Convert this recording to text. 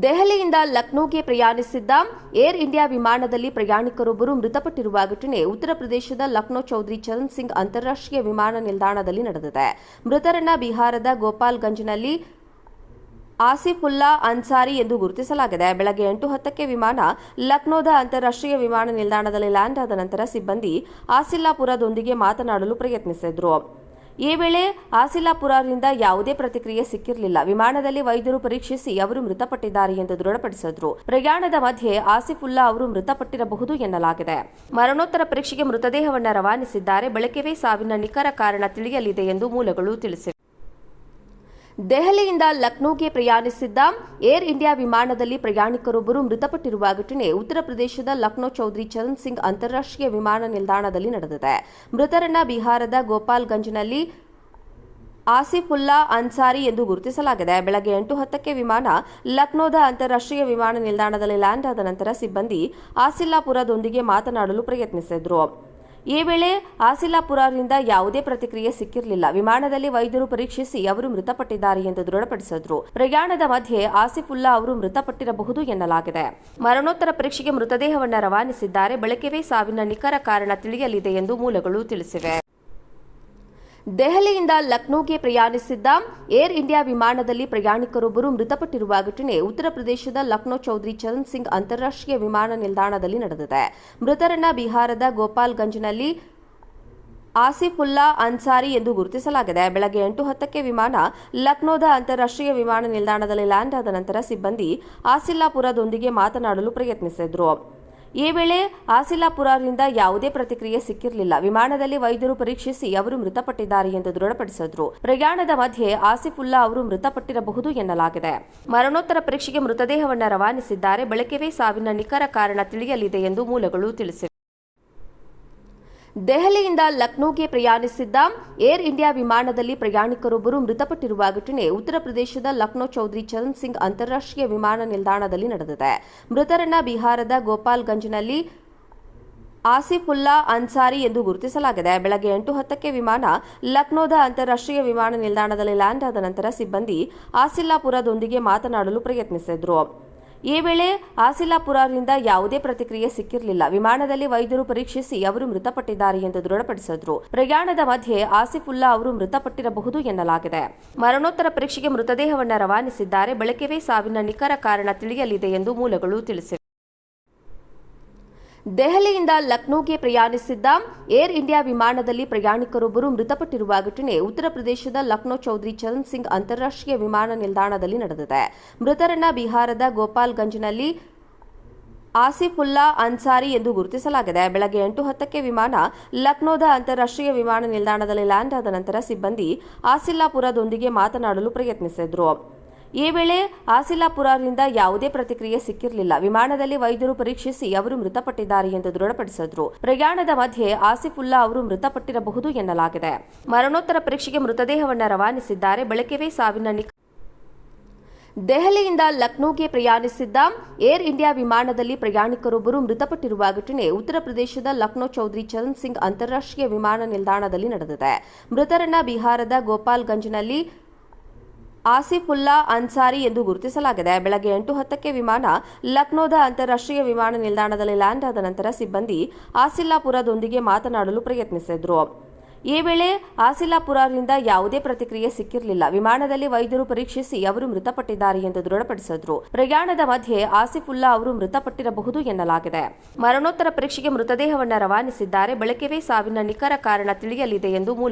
ದೆಹಲಿಯಿಂದ ಲಕ್ನೋಗೆ ಪ್ರಯಾಣಿಸಿದ್ದ air India ವಿಮಾನದಲ್ಲಿ ಪ್ರಯಾಣಿಕರೊಬ್ಬರು ಮೃತಪಟ್ಟಿರುವ ಘಟನೆ ಉತ್ತರ ಪ್ರದೇಶದ ಲಕ್ನೋ ಚೌಧರಿ ಚರಣ್ ಸಿಂಗ್ ಅಂತಾರಾಷ್ಟ್ರೀಯ ವಿಮಾನ ನಿಲ್ದಾಣದಲ್ಲಿ ನಡೆದಿದೆ. ಮೃತರನ್ನ ಬಿಹಾರದ ಗೋಪಾಲ್ಗಂಜ್ನಲ್ಲಿ ಆಸಿಫುಲ್ಲಾ ಅನ್ಸಾರಿ ಎಂದು ಗುರುತಿಸಲಾಗಿದೆ. ಬೆಳಗ್ಗೆ ಎಂಟು ಹತ್ತಕ್ಕೆ ವಿಮಾನ ಲಕ್ನೋದ ಅಂತಾರಾಷ್ಟ್ರೀಯ ವಿಮಾನ ನಿಲ್ದಾಣದಲ್ಲಿ ಲ್ಯಾಂಡ್ ಆದ ನಂತರ ಸಿಬ್ಬಂದಿ ಆಸಿಲ್ಲಾಪುರದೊಂದಿಗೆ ಮಾತನಾಡಲು ಪ್ರಯತ್ನಿಸಿದ್ರು. ಈ ವೇಳೆ ಆಸಿಲಾಪುರದಿಂದ ಯಾವುದೇ ಪ್ರತಿಕ್ರಿಯೆ ಸಿಕ್ಕಿರಲಿಲ್ಲ. ವಿಮಾನದಲ್ಲಿ ವೈದ್ಯರು ಪರೀಕ್ಷಿಸಿ ಅವರು ಮೃತಪಟ್ಟಿದ್ದಾರೆ ಎಂದು ದೃಢಪಡಿಸಿದ್ರು. ಪ್ರಯಾಣದ ಮಧ್ಯೆ ಆಸಿಫುಲ್ಲಾ ಅವರು ಮೃತಪಟ್ಟಿರಬಹುದು ಎನ್ನಲಾಗಿದೆ. ಮರಣೋತ್ತರ ಪರೀಕ್ಷೆಗೆ ಮೃತದೇಹವನ್ನು ರವಾನಿಸಿದ್ದಾರೆ. ಬಳಕೆವೇ ಸಾವಿನ ನಿಖರ ಕಾರಣ ತಿಳಿಯಲಿದೆ ಎಂದು ಮೂಲಗಳು ತಿಳಿಸಿವೆ. ದೆಹಲಿಯಿಂದ ಲಕ್ನೋಗೆ ಪ್ರಯಾಣಿಸಿದ್ದ ಏರ್ ಇಂಡಿಯಾ ವಿಮಾನದಲ್ಲಿ ಪ್ರಯಾಣಿಕರೊಬ್ಬರು ಮೃತಪಟ್ಟಿರುವ ಘಟನೆ ಉತ್ತರ ಪ್ರದೇಶದ ಲಕ್ನೋ ಚೌಧರಿ ಚರಣ್ ಸಿಂಗ್ ಅಂತಾರಾಷ್ಟ್ರೀಯ ವಿಮಾನ ನಿಲ್ದಾಣದಲ್ಲಿ ನಡೆದಿದೆ. ಮೃತರನ್ನ ಬಿಹಾರದ ಗೋಪಾಲ್ಗಂಜ್ನಲ್ಲಿ ಆಸಿಫುಲ್ಲಾ ಅನ್ಸಾರಿ ಎಂದು ಗುರುತಿಸಲಾಗಿದೆ. ಬೆಳಗ್ಗೆ ಎಂಟು ಹತ್ತಕ್ಕೆ ವಿಮಾನ ಲಕ್ನೋದ ಅಂತಾರಾಷ್ಟ್ರೀಯ ವಿಮಾನ ನಿಲ್ದಾಣದಲ್ಲಿ ಲ್ಯಾಂಡ್ ಆದ ನಂತರ ಸಿಬ್ಬಂದಿ ಆಸಿಲ್ಲಾಪುರದೊಂದಿಗೆ ಮಾತನಾಡಲು ಪ್ರಯತ್ನಿಸಿದ್ರು. ಈ ವೇಳೆ ಆಸಿಲಾಪುರದಿಂದ ಯಾವುದೇ ಪ್ರತಿಕ್ರಿಯೆ ಸಿಕ್ಕಿರಲಿಲ್ಲ. ವಿಮಾನದಲ್ಲಿ ವೈದ್ಯರು ಪರೀಕ್ಷಿಸಿ ಅವರು ಮೃತಪಟ್ಟಿದ್ದಾರೆ ಎಂದು ದೃಢಪಡಿಸಿದ್ರು. ಪ್ರಯಾಣದ ಮಧ್ಯೆ ಆಸಿಫುಲ್ಲಾ ಅವರು ಮೃತಪಟ್ಟಿರಬಹುದು ಎನ್ನಲಾಗಿದೆ. ಮರಣೋತ್ತರ ಪರೀಕ್ಷೆಗೆ ಮೃತದೇಹವನ್ನು ರವಾನಿಸಿದ್ದಾರೆ. ಬಳಕೆವೇ ಸಾವಿನ ನಿಖರ ಕಾರಣ ತಿಳಿಯಲಿದೆ ಎಂದು ಮೂಲಗಳು ತಿಳಿಸಿವೆ. ದೆಹಲಿಯಿಂದ ಲಕ್ನೋಗೆ ಪ್ರಯಾಣಿಸಿದ್ದ ಏರ್ ಇಂಡಿಯಾ ವಿಮಾನದಲ್ಲಿ ಪ್ರಯಾಣಿಕರೊಬ್ಬರು ಮೃತಪಟ್ಟಿರುವ ಘಟನೆ ಉತ್ತರ ಪ್ರದೇಶದ ಲಕ್ನೋ ಚೌಧರಿ ಚರಣ್ ಸಿಂಗ್ ಅಂತಾರಾಷ್ಟ್ರೀಯ ವಿಮಾನ ನಿಲ್ದಾಣದಲ್ಲಿ ನಡೆದಿದೆ. ಮೃತರನ್ನ ಬಿಹಾರದ ಗೋಪಾಲ್ಗಂಜ್ನಲ್ಲಿ ಆಸಿಫುಲ್ಲಾ ಅನ್ಸಾರಿ ಎಂದು ಗುರುತಿಸಲಾಗಿದೆ. ಬೆಳಗ್ಗೆ ಎಂಟು ಹತ್ತಕ್ಕೆ ವಿಮಾನ ಲಕ್ನೋದ ಅಂತಾರಾಷ್ಟ್ರೀಯ ವಿಮಾನ ನಿಲ್ದಾಣದಲ್ಲಿ ಲ್ಯಾಂಡ್ ಆದ ನಂತರ ಸಿಬ್ಬಂದಿ ಆಸಿಲ್ಲಾಪುರದೊಂದಿಗೆ ಮಾತನಾಡಲು ಪ್ರಯತ್ನಿಸಿದ್ರು. ಈ ವೇಳೆ ಆಸಿಲಾಪುರದಿಂದ ಯಾವುದೇ ಪ್ರತಿಕ್ರಿಯೆ ಸಿಕ್ಕಿರಲಿಲ್ಲ. ವಿಮಾನದಲ್ಲಿ ವೈದ್ಯರು ಪರೀಕ್ಷಿಸಿ ಅವರು ಮೃತಪಟ್ಟಿದ್ದಾರೆ ಎಂದು ದೃಢಪಡಿಸಿದ್ರು. ಪ್ರಯಾಣದ ಮಧ್ಯೆ ಆಸಿಫುಲ್ಲಾ ಅವರು ಮೃತಪಟ್ಟಿರಬಹುದು ಎನ್ನಲಾಗಿದೆ. ಮರಣೋತ್ತರ ಪರೀಕ್ಷೆಗೆ ಮೃತದೇಹವನ್ನು ರವಾನಿಸಿದ್ದಾರೆ. ಬಳಕೆವೇ ಸಾವಿನ ನಿಖರ ಕಾರಣ ತಿಳಿಯಲಿದೆ ಎಂದು ಮೂಲಗಳು ತಿಳಿಸಿವೆ. ದೆಹಲಿಯಿಂದ ಲಕ್ನೋಗೆ ಪ್ರಯಾಣಿಸಿದ್ದ ಏರ್ ಇಂಡಿಯಾ ವಿಮಾನದಲ್ಲಿ ಪ್ರಯಾಣಿಕರೊಬ್ಬರು ಮೃತಪಟ್ಟಿರುವ ಘಟನೆ ಉತ್ತರ ಪ್ರದೇಶದ ಲಕ್ನೋ ಚೌಧರಿ ಚರಣ್ ಸಿಂಗ್ ಅಂತಾರಾಷ್ಟ್ರೀಯ ವಿಮಾನ ನಿಲ್ದಾಣದಲ್ಲಿ ನಡೆದಿದೆ. ಮೃತರನ್ನ ಬಿಹಾರದ ಗೋಪಾಲ್ಗಂಜ್ನಲ್ಲಿ ಆಸಿಫುಲ್ಲಾ ಅನ್ಸಾರಿ ಎಂದು ಗುರುತಿಸಲಾಗಿದೆ. ಬೆಳಗ್ಗೆ ಎಂಟು ಹತ್ತಕ್ಕೆ ವಿಮಾನ ಲಕ್ನೋದ ಅಂತಾರಾಷ್ಟ್ರೀಯ ವಿಮಾನ ನಿಲ್ದಾಣದಲ್ಲಿ ಲ್ಯಾಂಡ್ ಆದ ನಂತರ ಸಿಬ್ಬಂದಿ ಆಸಿಲ್ಲಾಪುರದೊಂದಿಗೆ ಮಾತನಾಡಲು ಪ್ರಯತ್ನಿಸಿದ್ರು. ಈ ವೇಳೆ ಆಸಿಲಾಪುರದಿಂದ ಯಾವುದೇ ಪ್ರತಿಕ್ರಿಯೆ ಸಿಕ್ಕಿರಲಿಲ್ಲ. ವಿಮಾನದಲ್ಲಿ ವೈದ್ಯರು ಪರೀಕ್ಷಿಸಿ ಅವರು ಮೃತಪಟ್ಟಿದ್ದಾರೆ ಎಂದು ದೃಢಪಡಿಸಿದ್ರು. ಪ್ರಯಾಣದ ಮಧ್ಯೆ ಆಸಿಫುಲ್ಲಾ ಅವರು ಮೃತಪಟ್ಟಿರಬಹುದು ಎನ್ನಲಾಗಿದೆ. ಮರಣೋತ್ತರ ಪರೀಕ್ಷೆಗೆ ಮೃತದೇಹವನ್ನು ರವಾನಿಸಿದ್ದಾರೆ. ಬಳಕೆವೇ ಸಾವಿನ ನಿಖರ ಕಾರಣ ತಿಳಿಯಲಿದೆ ಎಂದು ಮೂಲಗಳು ತಿಳಿಸಿವೆ. ದೆಹಲಿಯಿಂದ ಲಕ್ನೋಗೆ ಪ್ರಯಾಣಿಸಿದ್ದ ಏರ್ ಇಂಡಿಯಾ ವಿಮಾನದಲ್ಲಿ ಪ್ರಯಾಣಿಕರೊಬ್ಬರು ಮೃತಪಟ್ಟಿರುವ ಘಟನೆ ಉತ್ತರ ಪ್ರದೇಶದ ಲಕ್ನೋ ಚೌಧರಿ ಚರಣ್ ಸಿಂಗ್ ಅಂತಾರಾಷ್ಟ್ರೀಯ ವಿಮಾನ ನಿಲ್ದಾಣದಲ್ಲಿ ನಡೆದಿದೆ. ಮೃತರನ್ನ ಬಿಹಾರದ ಗೋಪಾಲ್ಗಂಜ್ನಲ್ಲಿ ಆಸಿಫುಲ್ಲಾ ಅನ್ಸಾರಿ ಎಂದು ಗುರುತಿಸಲಾಗಿದೆ. ಬೆಳಗ್ಗೆ ಎಂಟು ಹತ್ತಕ್ಕೆ ವಿಮಾನ ಲಕ್ನೋದ ಅಂತಾರಾಷ್ಟ್ರೀಯ ವಿಮಾನ ನಿಲ್ದಾಣದಲ್ಲಿ ಲ್ಯಾಂಡ್ ಆದ ನಂತರ ಸಿಬ್ಬಂದಿ ಆಸಿಲ್ಲಾಪುರದೊಂದಿಗೆ ಮಾತನಾಡಲು ಪ್ರಯತ್ನಿಸಿದ್ರು. ಈ ವೇಳೆ ಆಸಿಲಾಪುರದಿಂದ ಯಾವುದೇ ಪ್ರತಿಕ್ರಿಯೆ ಸಿಕ್ಕಿರಲಿಲ್ಲ. ವಿಮಾನದಲ್ಲಿ ವೈದ್ಯರು ಪರೀಕ್ಷಿಸಿ ಅವರು ಮೃತಪಟ್ಟಿದ್ದಾರೆ ಎಂದು ದೃಢಪಡಿಸಿದ್ರು. ಪ್ರಯಾಣದ ಮಧ್ಯೆ ಆಸಿಫುಲ್ಲಾ ಅವರು ಮೃತಪಟ್ಟಿರಬಹುದು ಎನ್ನಲಾಗಿದೆ. ಮರಣೋತ್ತರ ಪರೀಕ್ಷೆಗೆ ಮೃತದೇಹವನ್ನು ರವಾನಿಸಿದ್ದಾರೆ. ಬೆಳಕೆವೇ ಸಾವಿನ ದೆಹಲಿಯಿಂದ ಲಕ್ನೋಗೆ ಪ್ರಯಾಣಿಸಿದ್ದ ಏರ್ ಇಂಡಿಯಾ ವಿಮಾನದಲ್ಲಿ ಪ್ರಯಾಣಿಕರೊಬ್ಬರು ಮೃತಪಟ್ಟಿರುವ ಘಟನೆ ಉತ್ತರ ಪ್ರದೇಶದ ಲಕ್ನೋ ಚೌಧರಿ ಚರಣ್ ಸಿಂಗ್ ಅಂತಾರಾಷ್ಟ್ರೀಯ ವಿಮಾನ ನಿಲ್ದಾಣದಲ್ಲಿ ನಡೆದಿದೆ. ಮೃತರನ್ನ ಬಿಹಾರದ ಗೋಪಾಲ್ಗಂಜ್ನಲ್ಲಿ ಆಸಿಫುಲ್ಲಾ ಅನ್ಸಾರಿ ಎಂದು ಗುರುತಿಸಲಾಗಿದೆ. ಬೆಳಗ್ಗೆ ಎಂಟು ಹತ್ತಕ್ಕೆ ವಿಮಾನ ಲಕ್ನೋದ ಅಂತಾರಾಷ್ಟ್ರೀಯ ವಿಮಾನ ನಿಲ್ದಾಣದಲ್ಲಿ ಲ್ಯಾಂಡ್ ಆದ ನಂತರ ಸಿಬ್ಬಂದಿ ಆಸಿಲ್ಲಾಪುರದೊಂದಿಗೆ ಮಾತನಾಡಲು ಪ್ರಯತ್ನಿಸಿದ್ರು. ಈ ವೇಳೆ ಆಸಿಲ್ಲಾಪುರದಿಂದ ಯಾವುದೇ ಪ್ರತಿಕ್ರಿಯೆ ಸಿಕ್ಕಿರಲಿಲ್ಲ. ವಿಮಾನದಲ್ಲಿ ವೈದ್ಯರು ಪರೀಕ್ಷಿಸಿ ಅವರು ಮೃತಪಟ್ಟಿದ್ದಾರೆ ಎಂದು ದೃಢಪಡಿಸಿದ್ರು. ಪ್ರಯಾಣದ ಮಧ್ಯೆ ಆಸಿಫುಲ್ಲಾ ಅವರು ಮೃತಪಟ್ಟಿರಬಹುದು ಎನ್ನಲಾಗಿದೆ. ಮರಣೋತ್ತರ ಪರೀಕ್ಷೆಗೆ ಮೃತದೇಹವನ್ನು ರವಾನಿಸಿದ್ದಾರೆ. ಬಳಕೆವೇ ಸಾವಿನ ನಿಖರ ಕಾರಣ ತಿಳಿಯಲಿದೆ ಎಂದು ಮೂಲ